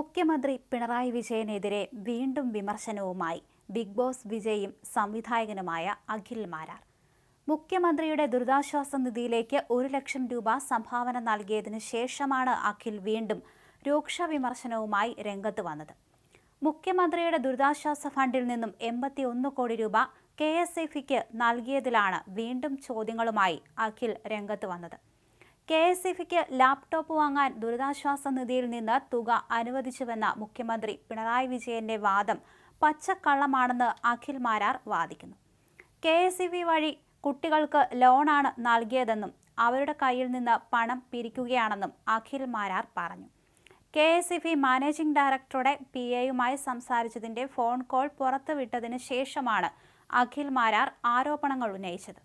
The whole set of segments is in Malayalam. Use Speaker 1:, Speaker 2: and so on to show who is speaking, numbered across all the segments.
Speaker 1: മുഖ്യമന്ത്രി പിണറായി വിജയനെതിരെ വീണ്ടും വിമർശനവുമായി ബിഗ് ബോസ് വിജയും സംവിധായകനുമായ അഖിൽ മാരാർ. മുഖ്യമന്ത്രിയുടെ ദുരിതാശ്വാസ നിധിയിലേക്ക് ഒരു ലക്ഷം രൂപ സംഭാവന നൽകിയതിനു ശേഷമാണ് അഖിൽ വീണ്ടും രൂക്ഷ വിമർശനവുമായി രംഗത്ത് വന്നത്. മുഖ്യമന്ത്രിയുടെ ദുരിതാശ്വാസ ഫണ്ടിൽ നിന്നും എൺപത്തി ഒന്ന് കോടി രൂപ കെ എസ് എഫിക്ക് നൽകിയതിലാണ് വീണ്ടും ചോദ്യങ്ങളുമായി അഖിൽ രംഗത്ത് വന്നത്. കെ എസ് എഫിക്ക് ലാപ്ടോപ്പ് വാങ്ങാൻ ദുരിതാശ്വാസ നിധിയിൽ നിന്ന് തുക അനുവദിച്ചുവെന്ന മുഖ്യമന്ത്രി പിണറായി വിജയന്റെ വാദം പച്ചക്കള്ളമാണെന്ന് അഖിൽ മാരാർ വാദിക്കുന്നു. കെ എസ് ഇ വഴി കുട്ടികൾക്ക് ലോണാണ് നൽകിയതെന്നും അവരുടെ കയ്യിൽ നിന്ന് പണം പിരിക്കുകയാണെന്നും അഖിൽ മാരാർ പറഞ്ഞു. കെ എസ് ഇ മാനേജിംഗ് ഡയറക്ടറുടെ പി എയുമായി സംസാരിച്ചതിന്റെ ഫോൺ കോൾ പുറത്തുവിട്ടതിന് ശേഷമാണ് അഖിൽ മാരാർ ആരോപണങ്ങൾ ഉന്നയിച്ചത്.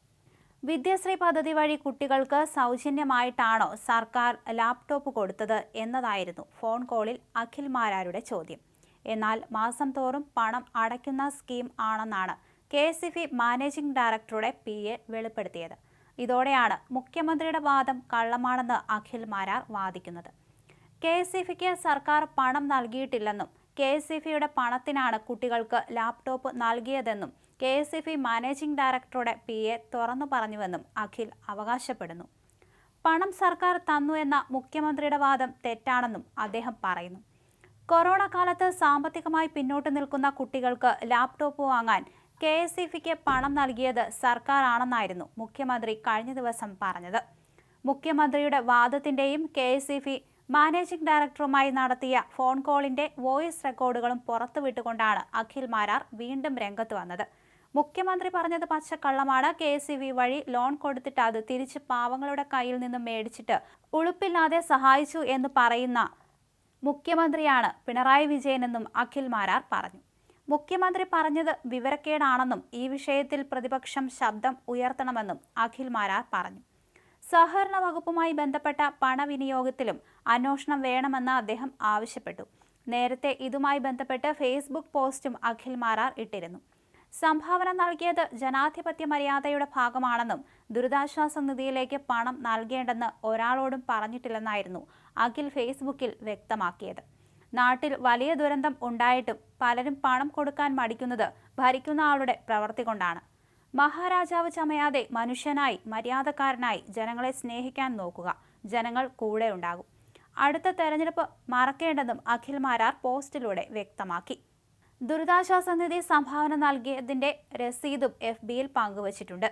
Speaker 1: വിദ്യാശ്രീ പദ്ധതി വഴി കുട്ടികൾക്ക് സൗജന്യമായിട്ടാണോ സർക്കാർ ലാപ്ടോപ്പ് കൊടുത്തത് എന്നതായിരുന്നു ഫോൺ കോളിൽ അഖിൽ മാരാരുടെ ചോദ്യം. എന്നാൽ മാസം തോറും പണം അടയ്ക്കുന്ന സ്കീം ആണെന്നാണ് കെ എസ് ഇ മാനേജിംഗ് ഡയറക്ടറുടെ പി എ വെളിപ്പെടുത്തിയത്. ഇതോടെയാണ് മുഖ്യമന്ത്രിയുടെ വാദം കള്ളമാണെന്ന് അഖിൽ മാരാർ വാദിക്കുന്നത്. കെ എസ് ഇ സർക്കാർ പണം നൽകിയിട്ടില്ലെന്നും കെ എസ് സി ഫിയുടെ പണത്തിനാണ് കുട്ടികൾക്ക് ലാപ്ടോപ്പ് നൽകിയതെന്നും K S F E managing ഡയറക്ടറുടെ പി എ തുറന്നു പറഞ്ഞുവെന്നും അഖിൽ അവകാശപ്പെടുന്നു. പണം സർക്കാർ തന്നു എന്ന മുഖ്യമന്ത്രിയുടെ വാദം തെറ്റാണെന്നും അദ്ദേഹം പറയുന്നു. കൊറോണ കാലത്ത് സാമ്പത്തികമായി പിന്നോട്ട് നിൽക്കുന്ന കുട്ടികൾക്ക് ലാപ്ടോപ്പ് വാങ്ങാൻ കെ എസ് ഇ പണം നൽകിയത് സർക്കാരാണെന്നായിരുന്നു മുഖ്യമന്ത്രി കഴിഞ്ഞ ദിവസം പറഞ്ഞത്. മുഖ്യമന്ത്രിയുടെ വാദത്തിന്റെയും കെ എസ് ഇ മാനേജിംഗ് ഡയറക്ടറുമായി നടത്തിയ ഫോൺ കോളിന്റെ വോയിസ് റെക്കോർഡുകളും പുറത്തുവിട്ടുകൊണ്ടാണ് അഖിൽ മാരാർ വീണ്ടും രംഗത്ത് വന്നത്. മുഖ്യമന്ത്രി പറഞ്ഞത് പച്ചക്കള്ളമാണ്. കെ എസ് വി വഴി ലോൺ കൊടുത്തിട്ട് അത് തിരിച്ച് പാവങ്ങളുടെ കയ്യിൽ നിന്ന് മേടിച്ചിട്ട് ഉളുപ്പില്ലാതെ സഹായിച്ചു എന്ന് പറയുന്ന മുഖ്യമന്ത്രിയാണ് പിണറായി വിജയനെന്നും അഖിൽ മാരാർ പറഞ്ഞു. മുഖ്യമന്ത്രി പറഞ്ഞത് വിവരക്കേടാണെന്നും ഈ വിഷയത്തിൽ പ്രതിപക്ഷം ശബ്ദം ഉയർത്തണമെന്നും അഖിൽ മാരാർ പറഞ്ഞു. സഹകരണ വകുപ്പുമായി ബന്ധപ്പെട്ട പണവിനിയോഗത്തിലും അന്വേഷണം വേണമെന്ന് അദ്ദേഹം ആവശ്യപ്പെട്ടു. നേരത്തെ ഇതുമായി ബന്ധപ്പെട്ട് ഫേസ്ബുക്ക് പോസ്റ്റും അഖിൽ മാരാർ ഇട്ടിരുന്നു. സംഭാവന നൽകിയത് ജനാധിപത്യ മര്യാദയുടെ ഭാഗമാണെന്നും ദുരിതാശ്വാസ നിധിയിലേക്ക് പണം നൽകേണ്ടെന്ന് ഒരാളോടും പറഞ്ഞിട്ടില്ലെന്നായിരുന്നു അഖിൽ ഫേസ്ബുക്കിൽ വ്യക്തമാക്കിയത്. നാട്ടിൽ വലിയ ദുരന്തം ഉണ്ടായിട്ടും പലരും പണം കൊടുക്കാൻ മടിക്കുന്നത് ഭരിക്കുന്ന ആളുടെ പ്രവൃത്തി കൊണ്ടാണ്. മഹാരാജാവ് ചമയാതെ മനുഷ്യനായി മര്യാദക്കാരനായി ജനങ്ങളെ സ്നേഹിക്കാൻ നോക്കുക. ജനങ്ങൾ കൂടെ ഉണ്ടാകും അടുത്ത തെരഞ്ഞെടുപ്പ് മറക്കേണ്ടെന്നും അഖിൽ മാരാർ പോസ്റ്റിലൂടെ വ്യക്തമാക്കി. ദുരിതാശ്വാസ നിധി സംഭാവന നൽകിയതിന്റെ രസീതും എഫ് ബിയിൽ പങ്കുവച്ചിട്ടുണ്ട്.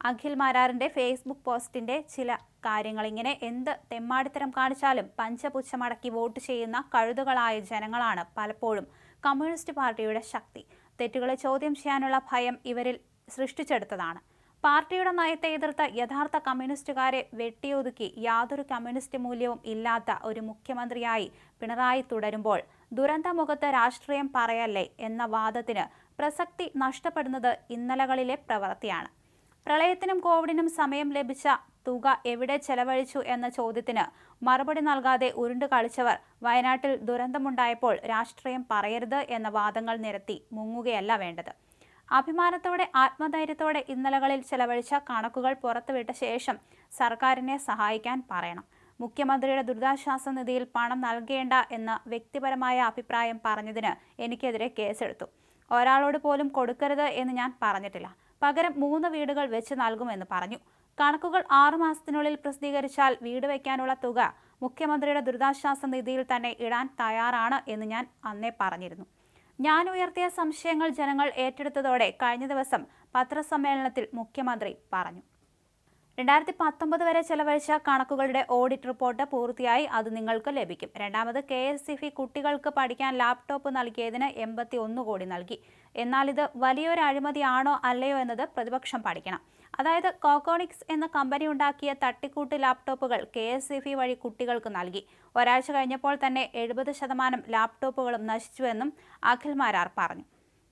Speaker 1: അഖിൽ മാരാറിന്റെ ഫേസ്ബുക്ക് പോസ്റ്റിന്റെ ചില കാര്യങ്ങൾ ഇങ്ങനെ എന്ത് തെമ്മാടിത്തരം കാണിച്ചാലും പഞ്ചപുച്ഛമടക്കി വോട്ട് ചെയ്യുന്ന കഴുതുകളായ ജനങ്ങളാണ് പലപ്പോഴും കമ്മ്യൂണിസ്റ്റ് പാർട്ടിയുടെ ശക്തി. തെറ്റുകളെ ചോദ്യം ചെയ്യാനുള്ള ഭയം ഇവരിൽ സൃഷ്ടിച്ചെടുത്തതാണ്. പാർട്ടിയുടെ നയത്തെ എതിർത്ത യഥാർത്ഥ കമ്മ്യൂണിസ്റ്റുകാരെ വെട്ടിയൊതുക്കി യാതൊരു കമ്മ്യൂണിസ്റ്റ് മൂല്യവും ഇല്ലാത്ത ഒരു മുഖ്യമന്ത്രിയായി പിണറായി തുടരുമ്പോൾ ദുരന്തമുഖത്ത് രാഷ്ട്രീയം പറയല്ലേ എന്ന വാദത്തിന് പ്രസക്തി നഷ്ടപ്പെടുന്നത് ഇന്നലകളിലെ പ്രവൃത്തിയാണ്. പ്രളയത്തിനും കോവിഡിനും സമയം ലഭിച്ച തുക എവിടെ ചെലവഴിച്ചു എന്ന ചോദ്യത്തിന് മറുപടി നൽകാതെ ഉരുണ്ടു കളിച്ചവർ വയനാട്ടിൽ ദുരന്തമുണ്ടായപ്പോൾ രാഷ്ട്രീയം പറയരുത് എന്ന വാദങ്ങൾ നിരത്തി മുങ്ങുകയല്ല വേണ്ടത്. അഭിമാനത്തോടെ ആത്മധൈര്യത്തോടെ ഇന്നലകളിൽ ചെലവഴിച്ച കണക്കുകൾ പുറത്തുവിട്ട ശേഷം സർക്കാരിനെ സഹായിക്കാൻ പറയണം. മുഖ്യമന്ത്രിയുടെ ദുരിതാശ്വാസ നിധിയിൽ പണം നൽകേണ്ട എന്ന വ്യക്തിപരമായ അഭിപ്രായം പറഞ്ഞതിന് എനിക്കെതിരെ കേസെടുത്തു. ഒരാളോട് പോലും കൊടുക്കരുത് എന്ന് ഞാൻ പറഞ്ഞിട്ടില്ല. പകരം മൂന്ന് വീടുകൾ വെച്ച് നൽകുമെന്ന് പറഞ്ഞു. കണക്കുകൾ ആറുമാസത്തിനുള്ളിൽ പ്രസിദ്ധീകരിച്ചാൽ വീട് വയ്ക്കാനുള്ള തുക മുഖ്യമന്ത്രിയുടെ ദുരിതാശ്വാസ നിധിയിൽ തന്നെ ഇടാൻ തയ്യാറാണ് എന്ന് ഞാൻ അന്നേ പറഞ്ഞിരുന്നു. ഞാൻ ഉയർത്തിയ സംശയങ്ങൾ ജനങ്ങൾ ഏറ്റെടുത്തതോടെ കഴിഞ്ഞ ദിവസം പത്രസമ്മേളനത്തിൽ മുഖ്യമന്ത്രി പറഞ്ഞു. രണ്ടായിരത്തി പത്തൊമ്പത് വരെ ചെലവഴിച്ച കണക്കുകളുടെ ഓഡിറ്റ് റിപ്പോർട്ട് പൂർത്തിയായി. അത് നിങ്ങൾക്ക് ലഭിക്കും. രണ്ടാമത് കെ എസ് സി കുട്ടികൾക്ക് പഠിക്കാൻ ലാപ്ടോപ്പ് നൽകിയതിന് എൺപത്തി ഒന്ന് കോടി നൽകി. എന്നാൽ ഇത് വലിയൊരു അഴിമതിയാണോ അല്ലയോ എന്നത് പ്രതിപക്ഷം പഠിക്കണം. അതായത് കോക്കോണിക്സ് എന്ന കമ്പനി ഉണ്ടാക്കിയ തട്ടിക്കൂട്ട് ലാപ്ടോപ്പുകൾ കെ എസ് ഇ വഴി കുട്ടികൾക്ക് നൽകി. ഒരാഴ്ച കഴിഞ്ഞപ്പോൾ തന്നെ എഴുപത് ശതമാനം ലാപ്ടോപ്പുകളും നശിച്ചുവെന്നും അഖിൽ മാരാർ പറഞ്ഞു.